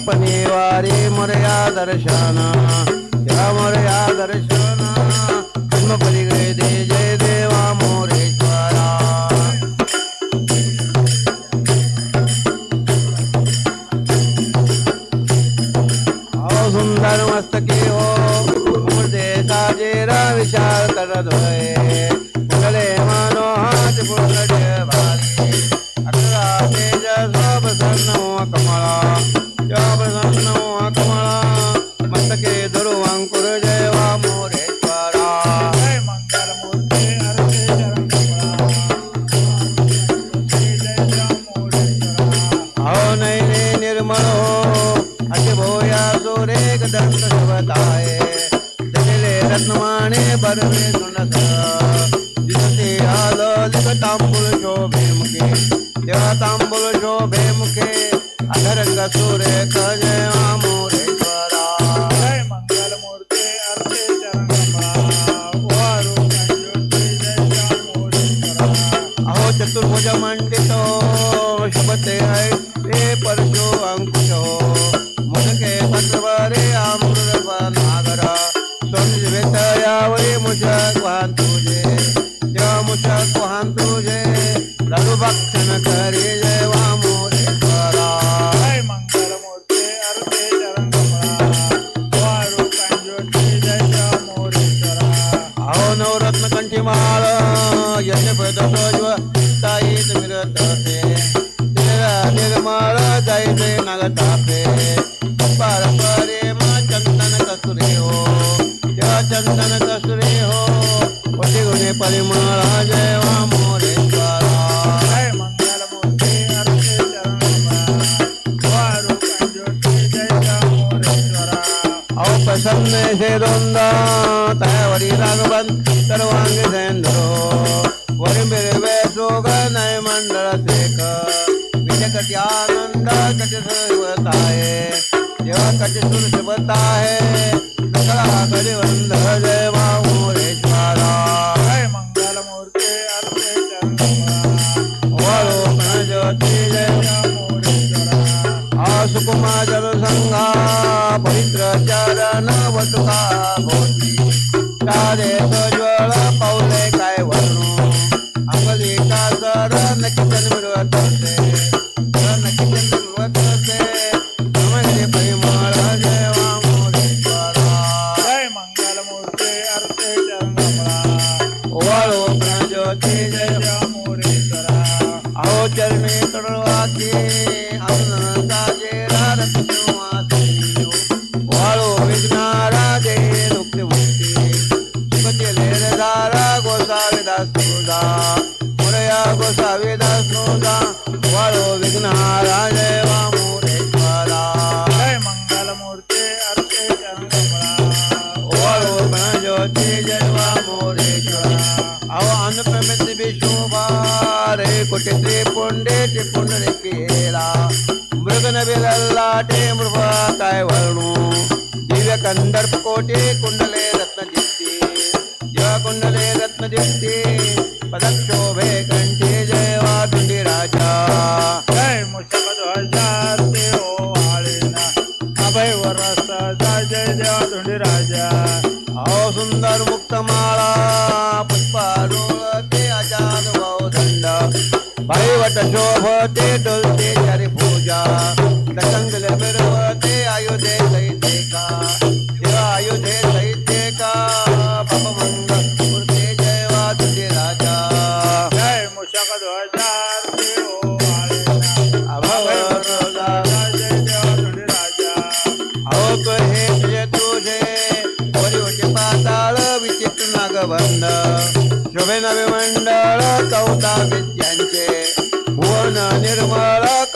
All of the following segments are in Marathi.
तपने वारी मर्या दर्शना या मर्या दर्शना जन्मपरी वेतयावरी मुषक वाहन तुझे देवा मुषक वाहन तुझे रघुभक्षण करी प्रसन्न सेदोंदा तया वरी राघवन सर्वांगी सेंद्रो वरी मिरवे जोग नय मंडळ सेक विजकटी आनंद कट सुरताये देव कट सुर सुबताये सकळा करी वंद जय मामुरेश्वरा पवित्र चरण तुका मोठी कार्य ಕೊಟ್ಟಿದ್ರೆ ಪೊಂಡೆ ಪುಂಡನೆ ಕೇಳ ಮೃಗನ ಬೆಲಲ್ಲಾಟೆ ಮೃಗ ಕಾಯವನು ದಿವ್ಯ ಕಂದರ್ಪ ಕೋಟೆ ಕುಂಡಲೆ ರತ್ನ ದಿಪ್ತಿ ದಿವ ಕುಂಡಲೆ ರತ್ನ ದಿಪ್ತಿ ಪದಕ್ಷೋಭೆ ಕಂಠೆ ಜಯವಾ ದುಂಡಿ ರಾಜ शोभते डोलते चारी पूजा हो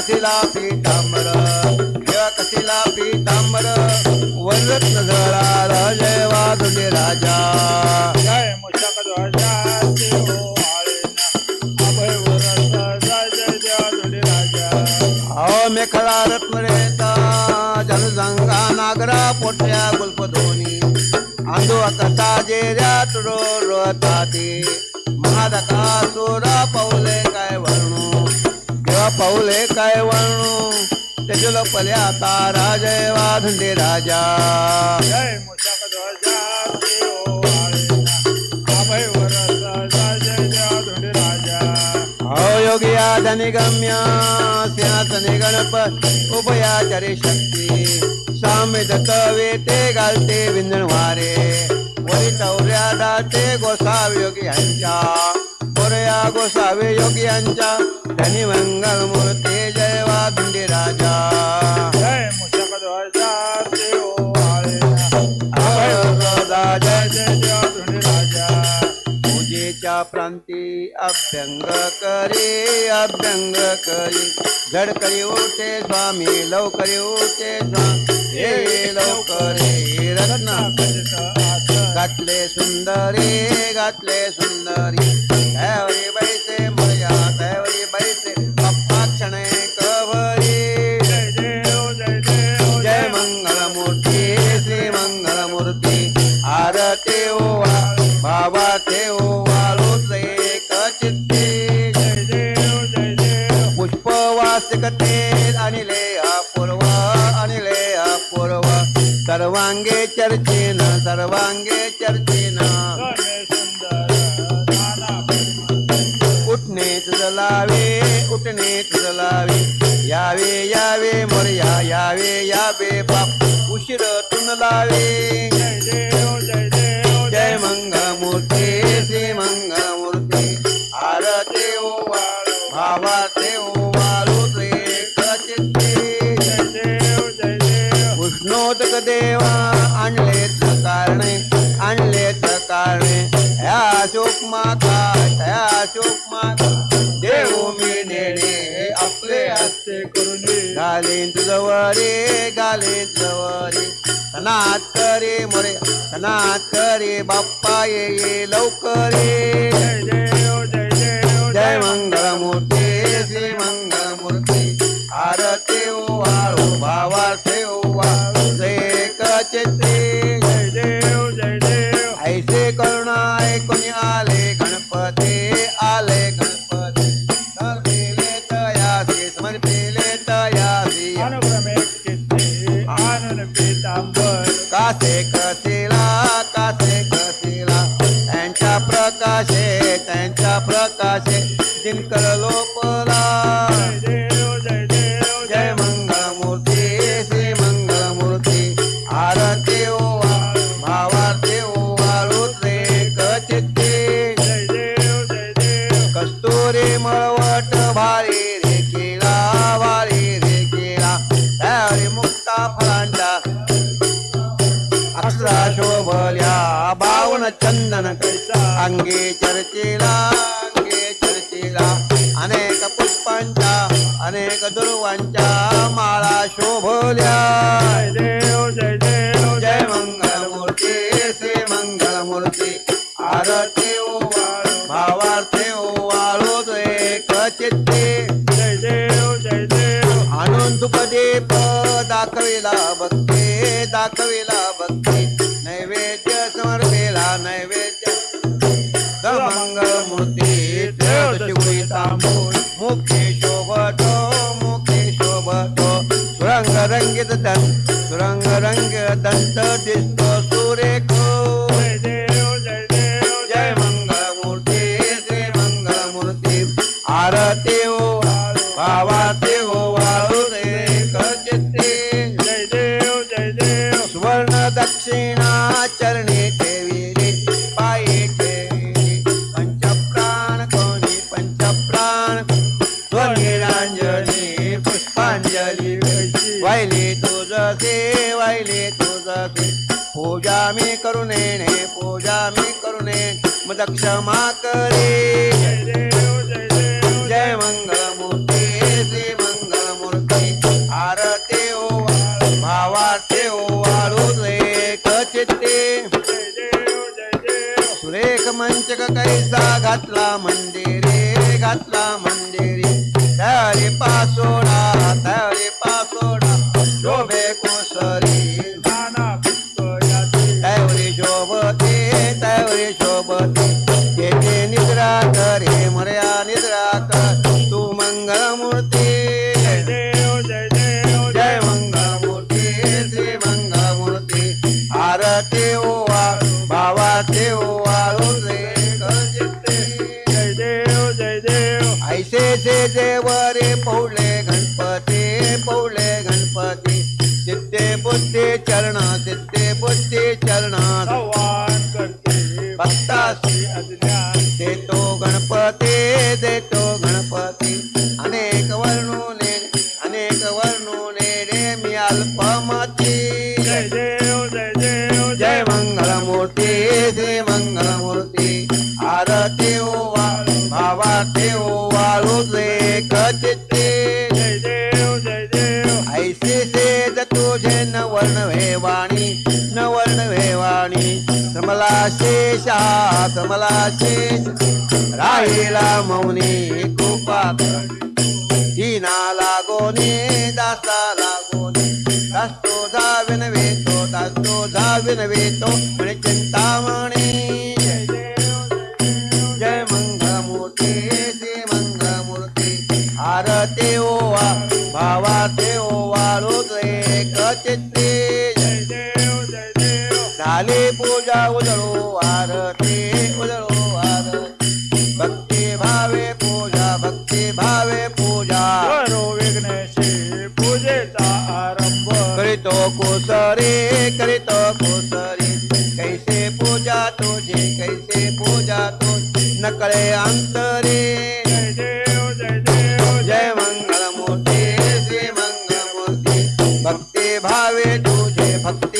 कसिला पीतांबर खेळ कसिला पीतांबर वरत्न झळा राजय वादुले राजा. जय अहो मेखळा रत्न रेता जलजंगा नागरा पोट्या गुल्प धोनी आंधो तथा जेऱ्या तुडो रोता ते महादका सोरा पावले काय वरणू पाऊले काय वळणू? त्याच्या पले आता राजय वाधंडे राजा. जय योगिया धनिगम्य सिंहासने गणपत उभयाचारे शक्ती. साम्य दत्त वेते घालते विंदणवारे वरी. तौर्या दाते गोसाव योगी यांच्या. मोरया गोसावी योगी यांच्या धनी मंगल मूर्ती जय वाधुंडी राजा. जय जय राजा. पूजेच्या प्रांती अभ्यंग करे अभ्यंग करी. झड करी उठे स्वामी लवकरी उठे स्वामी. हे लवकरे रत्ना. घातले सुंदरी घातले सुंदरी. त्यावरी बैसे मया त्यावरी बैसे. पप्पा क्षण कवरी जय मंगलमूर्ती श्री मंगलमूर्ती. आरते ओवा बाबा ते ओवाळू एक चित्ते पुष्पवासिकते अनिले सर्वांगे चर्चेन सर्वांगे चर्चेन. उठणे चलावे उठणे चलावे यावे यावे मोरया यावे यावे बाप. उशीर तुन लावे. जय मंगलमूर्ती श्री मंगमूर्ती देवा आणलेत कारणे आणलेत कारणे. ह्या शोक माता ह्या शोक माता. देव मी नेणे आपले हस्ते करून घालीन तुझवरे घालीन तुझवरे सनात करे मोरे सनात करे बाप्पा ये लवकर. जय देव जय मंगलमूर्ती श्री मंगलमूर्ती. आरती ओवाळू भावाचे ओवाळू एक चित्ते जय देव दाखविला भक्ती दाखविला भक्ती. नैवेद्य समर्पेला नैवेद्य. मंगल मूर्ती त्र्योदशी तांबूळ मुखे शोभतो मुखे शोभतो सुरंग रंगित दंत सुरंग रंग दंत दिसतो. paso દેતો ગણપતિ દેતો समला शेषा समला शेष राहिला मौनी गोपात लागो ने दासा लागोने दास्तो जा विनवेतो दास्तो जा विनवेतो करतो पोतरी कैसे पूजा तुझे कैसे पूजा तू नकळे अंतरे। जय मंगल मूर्ती श्री मंगल मूर्ती भक्ती भावे तुझे भक्ती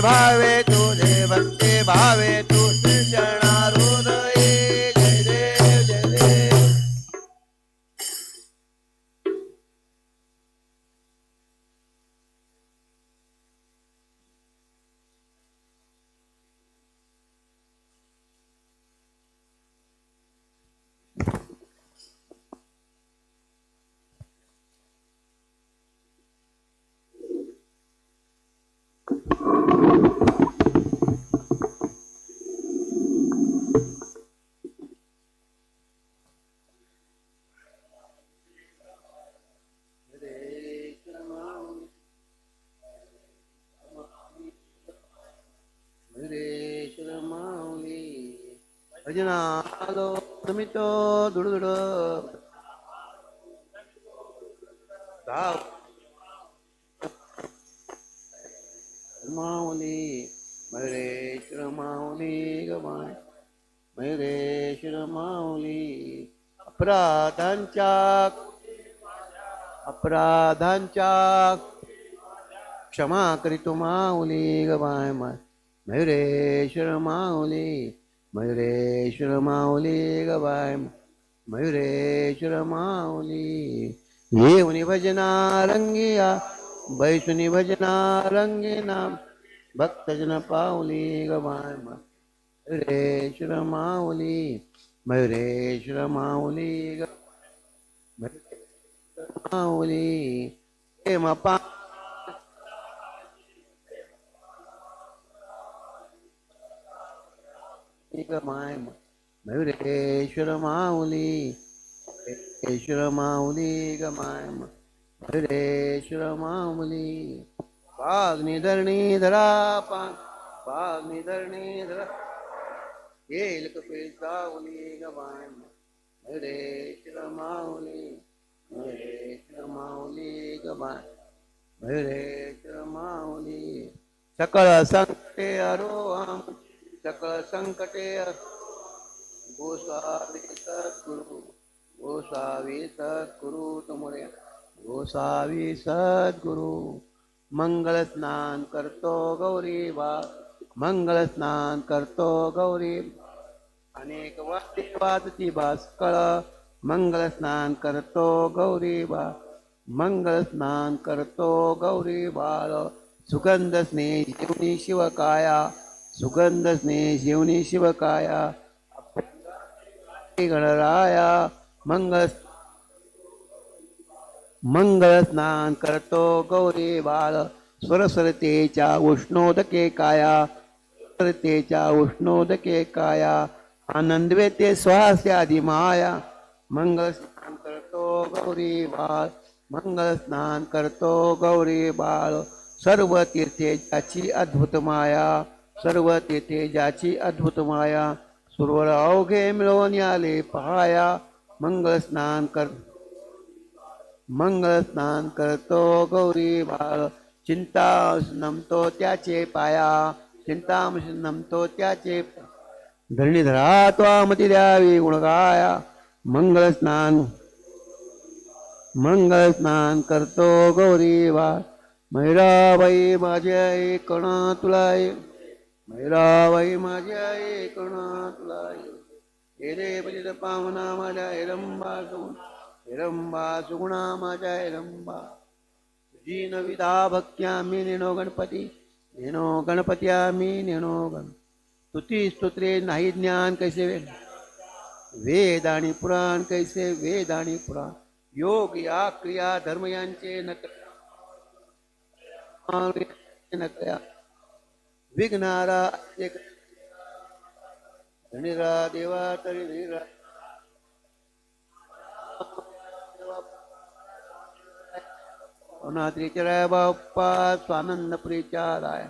vive tú భజనాలో సుమితో माऊली మాముని माऊली మాముని గమాయ मयुरेश्वर माऊली अपराधांच्या अपराधांच्या क्षमा करीतो माऊली गवाय मयुरेश्वर माऊली मयुरेश्वर माऊली गवाय मयुरेश्वर माऊली. येऊनी भजना रंगिया बैसुनी भजना रंगिना भक्तजन पाऊली गवाय मयुरेश्वर माऊली मयुरेश्वर माऊली माऊली प्रेम पा माय मयुरेश्वर माऊली मयुरेश्वर माऊली ग माय मयुरेश्वर माऊली पाग्नी निधरणी धरा पा पाग्नी निधरणी धरा येईल कपिल सावली ग माय मयुरेश्वर माऊली मयुरेश्वर माऊली ग माय मयुरेश्वर माऊली सकळ संकटे अरोहम सकळ संकटे गोसावी सद्गुरु गोसावी सद्गुरु तुमरे गोसावी सद्गुरु मंगल स्नान करतो गौरी बा मंगल स्नान करतो गौरी अनेक वाटे वाजती भास्कळ मंगल स्नान करतो गौरी बा मंगल स्नान करतो गौरी बाळ सुगंध स्नेह शिवकाया सुगंध स्नेह शिवनी शिवकाया। गणराया मंगल मंगल स्नान करतो गौरी बाळ स्वरसरतेच्या उष्णोदके काया। सरतेच्या उष्णोदके काया। आनंदवेते स्वास्यादी माया। मंगल स्नान करतो गौरी बाळ मंगल स्नान करतो गौरी बाळ सर्व तीर्थे अद्भुत माया। सर्व तेथे ज्याची अद्भुत माया सुरवर अवघे मिळवून आले पहाया मंगळ स्नान कर मंगळ स्नान करतो गौरी बाळ. चिंता नमतो त्याचे पाया चिंता नमतो त्याचे धरणीधरा त्वामती द्यावी गुणगाया मंगळ स्नान मंगळ स्नान करतो गौरी बाळ. मैराबाई माझी आई कणा तुला ये माझ्या माझी आई कणा तुला ये हेरे पावना माझ्या एरंबा सुगुण. एरंबा सुगुणा माझ्या एरंबा तुझी नविदा भक्त्या मी नेनो गणपती. नेनो गणपत्या मी नेनो गण. स्तुती स्तोत्रे नाही ज्ञान कैसे वेद? वेद आणि पुराण कैसे वेद आणि पुराण? योग या क्रिया धर्म यांचे नक विघ्नारा एक धनिरा देवा तरी धनिरा अनात्रीचराय बाप्पा स्वानंद प्रिचाराय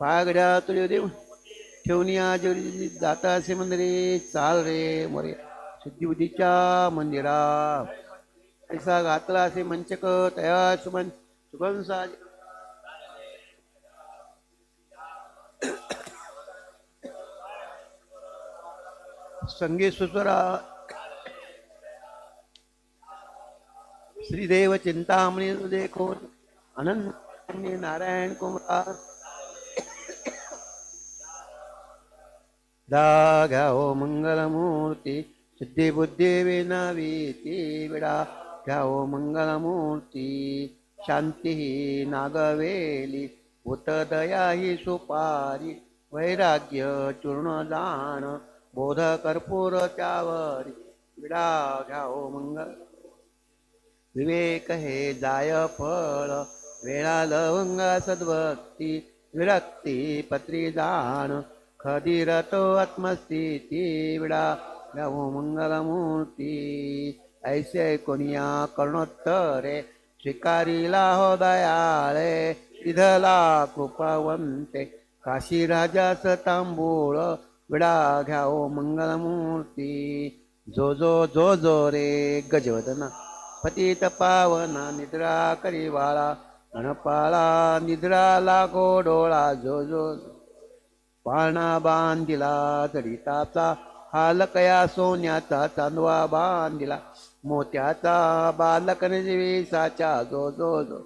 पागड्या तुझे देव ठेवनिया जेवढी जाता असे मंदिरे चाल रे मोरे. सिद्धिबुद्धीच्या मंदिरा. ऐसा घातला असे मंचक तया सुमन सुगम साज संगीत श्रीदेव चिंतामणी देखो अनंत नारायण कुमार। दा घ्या हो मंगलमूर्ती सिद्धी बुद्धी विनावी विडा। घ्या हो मंगलमूर्ती शांती ही नागवेली। भूत दया ही सुपारी वैराग्य चूर्ण दान। बोध कर्पूर त्यावरी विडा घ्याओ मंगल विवेक हे जाय फळ वेळा लवंगा सद्भक्ती विरक्ती पत्री जाण. खदिरतो आत्मस्थिती विडा गावो मंगलमूर्ती ऐसे कोणिया कर्णोत्तरे स्वीकारीला हो दयाळे इधला कृपावंते. काशी राजास तांबूळ विडा ओ मंगलमूर्ती. जो जो जो जो रे गजवदना. पतित पावना निद्रा करीवाळा गणपाळा निद्रा लागो डोळा. जो जो पाळणा बांधिला जडिताचा हालकया सोन्याचा चांदवा बांधिला. मोत्याचा बालक साचा जो जो जो.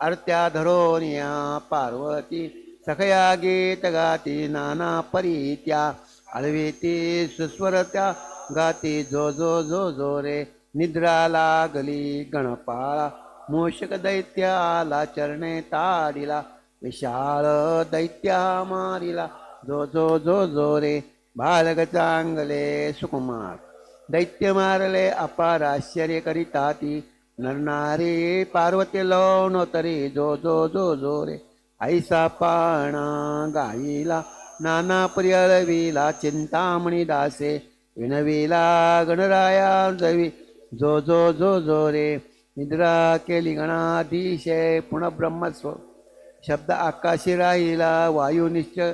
आरत्या धरोनिया पार्वती. सखया गीत गाती नाना परीत्या आळवी ती सुस्वर त्या गाती जो जो जो जो रे निद्रा लागली गणपाळा मूषक दैत्य आला चरणे ताडिला विशाळ दैत्या मारिला जो जो जो जो रे बालक चांगले सुकुमार. दैत्य मारले अपार आश्चर्य करीता ती नरनारी पार्वती लोण तरी जो जो जो जो रे ऐसा पाणा गाईला नाना पर्यळविला चिंतामणी दासे विनविला गणराया जवी जो जो जो जो रे निद्रा केली गणाधीशे पुन्हा ब्रह्मस्व शब्द आकाशी राहिला वायू निश्चय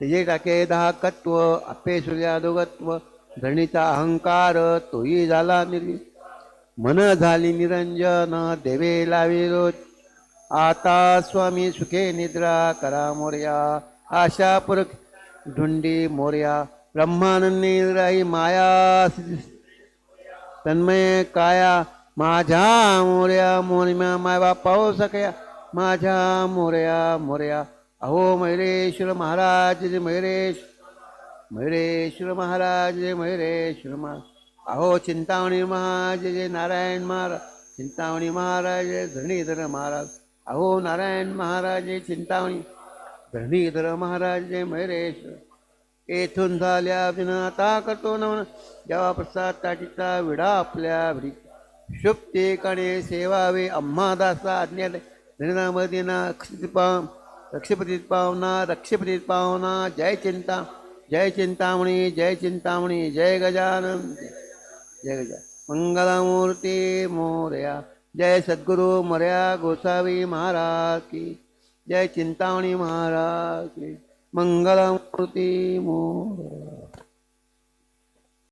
तिजे टाके दाहकत्व आपे सूर्यादोगत्व धरणीचा अहंकार तोही झाला निर्वि मन झाली निरंजन देवे लावी रोज आता स्वामी सुखे निद्रा करा मोर्या. आशा पुरख ढुंडी मोर्या. ब्रह्मानंदी राही माया. तन्मय काया. माझ्या मोर्या मोनिम्या मायबा पाहू सकया माझ्या मोर्या मोर्या. अहो मयुरेश्वर महाराज जे मयुरेश. मयुरेश्वर महाराज जे मयुरेश्वर महाराज. अहो चिंतामणी महाराज जे नारायण महाराज. चिंतामणी महाराज धरणीधर महाराज. अहो नारायण महाराज चिंतामणी धरणीधर महाराज जे येथून झाल्या विनाता करतो नवन जेव्हा प्रसाद ताटीचा विडा आपल्या भरी शुभते कणे सेवावे आम्हा दासा आज्ञा धनामदिना अक्षिपाम रक्षपतीत पावना रक्षपतीत पावना जय चिंता जय चिंतामणी जय चिंतामणी जय गजानन जय गजान मंगलमूर्ती मोर्या. जय सद्गुरु मर्या गोसावी महाराज की. जय चिंतामणी महाराज की. मंगलमूर्ती मोर.